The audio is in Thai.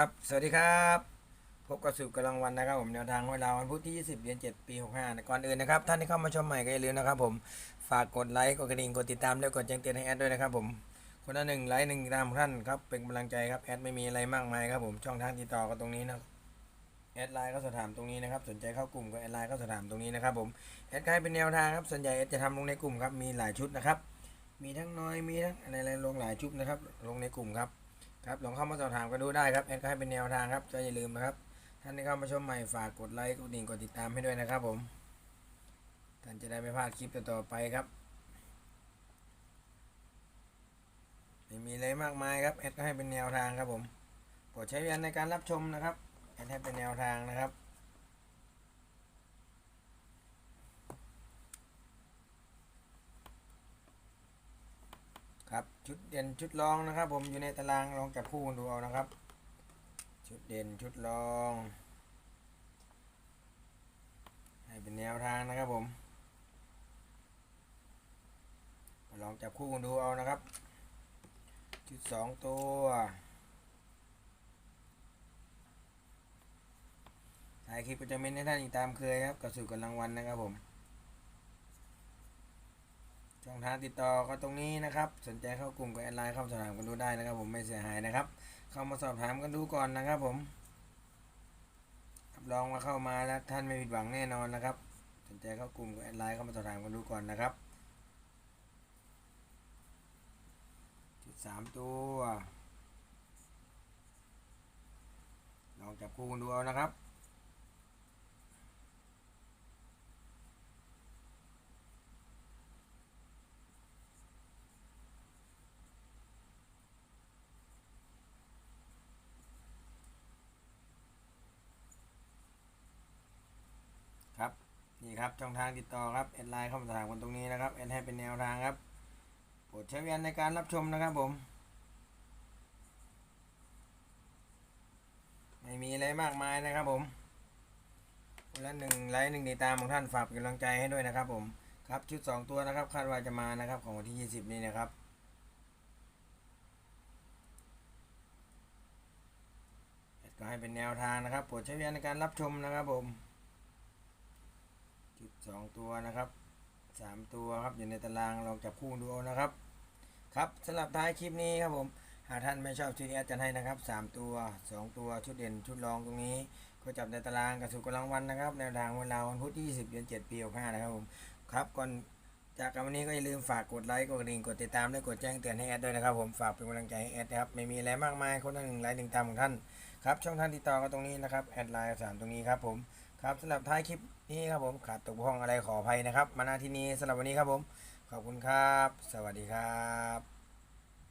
ครับ สวัสดีครับ พบกับสู่กำลังวันนะครับผมแนวทางเวลาวันพุธที่ 20 เดือน 7 ปี 65นะก่อนอื่นนะครับ ท่านที่เข้ามาชมใหม่ก็อย่าลืมนะครับผม ฝากกดไลค์ กดกระดิ่ง กดติดตามด้วกดแจ้งเตือนให้แอดด้วยนะครับผม คนละหนึ่งไลค์หนึ่งติดตามของท่านครับ เป็นกำลังใจครับ แอดไม่มีอะไรมากมายครับผม ช่องทางติดต่อก็ตรงนี้นะ แอดไลน์ก็สอบถามตรงนี้นะครับ สนใจเข้ากลุ่มก็แอดไลน์ก็สอบถามตรงนี้นะครับผม แอดก็ให้เป็นแนวทางครับ ส่วนใหญ่แอดจะทำลงในกลุ่มครับ มีหลายชุดนะครับ มีทั้งน้อย มีทั้งอะไรๆลงหลายชุดนะครับ ลงในกลุ่มครับ ครับลองเข้ามาสอบถามกันดูได้ครับแอดก็ให้เป็นแนวทางครับจะอย่าลืมนะครับ ท่านที่เข้ามาชมใหม่ฝากกดไลค์กดดิ่งกดติดตามให้ด้วยนะครับ ผม ท่านจะได้ไม่พลาดคลิปต่อๆไปครับไม่มีอะไรมากมายครับแอดก็ให้เป็นแนวทางครับผมโปรดใช้วิจารณในการรับชมนะครับแอดให้เป็นแนวทางนะครับ ครับ ชุดเด่นชุดรองนะครับ ผมอยู่ในตารางลองจับคู่กันดูเอานะครับ ชุดเด่นชุดรอง ให้เป็นแนวทางนะครับผมลองจับคู่กันดูเอานะครับ ชุดสองตัวถ่ายคลิปก็จะเม้นให้ท่านอีกตามเคยครับกับสู่กันรางวัลนะครับผม ช่องทางติดต่อก็ตรงนี้นะครับ สนใจเข้ากลุ่มก็แอดไลน์เข้าสอบถามกันดูได้นะครับ ผมไม่เสียหายนะครับ เข้ามาสอบถามกันดูก่อนนะครับ ผมรับรองว่าเข้ามาแล้วท่านไม่ผิดหวังแน่นอนนะครับ สนใจเข้ากลุ่มก็แอดไลน์เข้ามาสอบถามกันดูก่อนนะครับจุดสามตัวลองจับคู่กันดูเอานะครับ ครับ นี่ครับช่องทางติดต่อครับแอดไลน์เข้ามาถามกันตรงนี้นะครับแอดให้เป็นแนวทางครับโปรดใช้วิจารในการรับชมนะครับผม ไม่มีอะไรมากมายนะครับผมคนละหนึ่งไลค์หนึ่งติดตามของท่านฝากเป็นกำลังใจให้ด้วยนะครับผมครับชุดสองตัวนะครับคาดว่าจะมานะครับของวันที่ยี่สิบนี้นะครับแอดก็ให้เป็นแนวทางนะครับโปรดใช้วิจารในการรับชมนะครับผม สองตัวนะครับสามตัวครับอยู่ในตารางลองจับคู่ดูเอานะครับ ครับสำหรับท้ายคลิปนี้ครับผมหากท่านไม่ชอบชุดนี้อาจารย์ให้นะครับสามตัวสองตัวชุดเด่นชุดรองตรงนี้ก็จับในตารางกับสุกำลังวันนะครับแนวทางเวลาวันพุธที่20เดือน7ปี65นะครับผมครับก่อนจากกันวันนี้ก็อย่าลืมฝากกดไลค์กดกระดิ่งกดติดตามและกดแจ้งเตือนให้แอดด้วยนะครับผมฝากเป็นกำลังใจให้แอดนะครับไม่มีอะไรมากมายคนละหนึ่งไลค์หนึ่งตามของท่านครับช่องทางติดต่อก็ตรงนี้นะครับแอดไลน์สามตรงนี้ครับผม ครับสำหรับท้ายคลิปนี้ครับผมขาดตกบกพร่องอะไรขออภัยนะครับ มาณที่นี้สำหรับวันนี้ครับผม ขอบคุณครับ สวัสดีครับ